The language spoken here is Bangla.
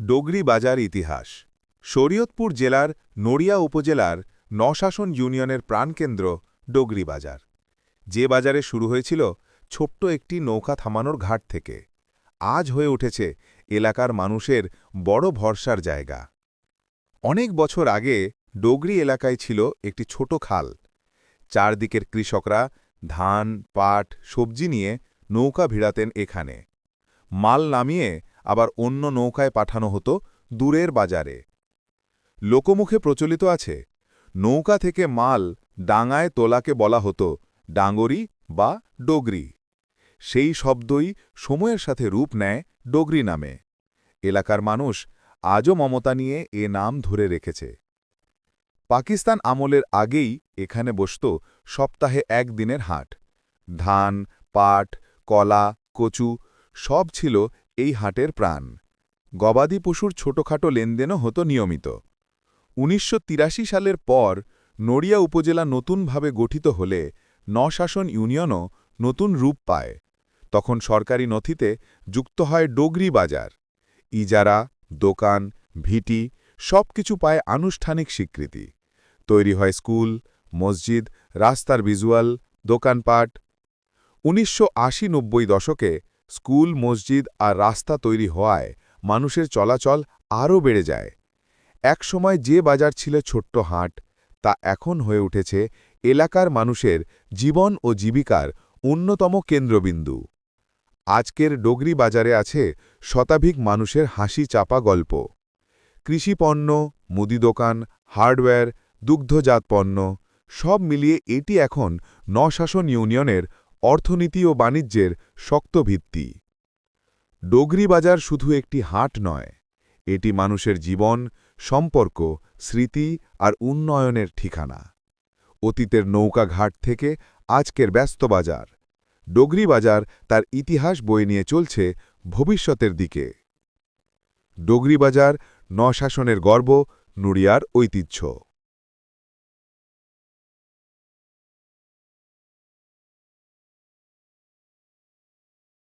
ডোগরি বাজার ইতিহাস। শরীয়তপুর জেলার নড়িয়া উপজেলার নশাসন ইউনিয়নের প্রাণকেন্দ্র ডোগরি বাজার যে বাজারে শুরু হয়েছিল ছোট্ট একটি নৌকা থামানোর ঘাট থেকে। আজ হয়ে উঠেছে এলাকার মানুষের বড় ভরসার জায়গা। অনেক বছর আগে ডোগরি এলাকায় ছিল একটি ছোট খাল। চারদিকের কৃষকরা ধান, পাট, সবজি নিয়ে নৌকা ভিড়াতেন এখানে। মাল নামিয়ে আবার অন্য নৌকায় পাঠানো হতো দূরের বাজারে। লোকমুখে প্রচলিত আছে, নৌকা থেকে মাল ডাঙায় তোলাকে বলা হতো ডাঙ্গরি বা ডোগরি। সেই শব্দই সময়ের সাথে রূপ নেয় ডোগরি নামে। এলাকার মানুষ আজও মমতা নিয়ে এ নাম ধরে রেখেছে। পাকিস্তান আমলের আগেই এখানে বসত সপ্তাহে একদিনের হাট। ধান, পাট, কলা, কচু সব ছিল এই হাটের প্রাণ। গবাদি পশুর ছোটখাটো লেনদেনও হতো নিয়মিত। উনিশশো তিরাশি সালের পর নড়িয়া উপজেলা নতুনভাবে গঠিত হলে নশাসন ইউনিয়নও নতুন রূপ পায়। তখন সরকারি নথিতে যুক্ত হয় ডোগরি বাজার। ইজারা, দোকান, ভিটি সব কিছু পায় আনুষ্ঠানিক স্বীকৃতি। তৈরি হয় স্কুল, মসজিদ, রাস্তার ভিজুয়াল, দোকানপাট। উনিশশো আশি দশকে স্কুল, মসজিদ আর রাস্তা তৈরি হওয়ায় মানুষের চলাচল আরও বেড়ে যায়। একসময় যে বাজার ছিল ছোট্ট হাট, তা এখন হয়ে উঠেছে এলাকার মানুষের জীবন ও জীবিকার অন্যতম কেন্দ্রবিন্দু। আজকের ডোগরি বাজারে আছে শতাধিক মানুষের হাসি চাপা গল্প কৃষিপণ্য মুদি দোকান, হার্ডওয়্যার, দুগ্ধজাত পণ্য, সব মিলিয়ে এটি এখন নশাসন ইউনিয়নের অর্থনীতি ও বাণিজ্যের শক্ত ভিত্তি। ডোগরি বাজার শুধু একটি হাট নয়, এটি মানুষের জীবন, সম্পর্ক, স্মৃতি আর উন্নয়নের ঠিকানা। অতীতের নৌকা ঘাট থেকে আজকের ব্যস্ত বাজার। ডোগরি বাজার তার ইতিহাস বয়ে নিয়ে চলছে ভবিষ্যতের দিকে। ডোগরি বাজার নশাসনের গর্ব, নুড়িয়ার ঐতিহ্য।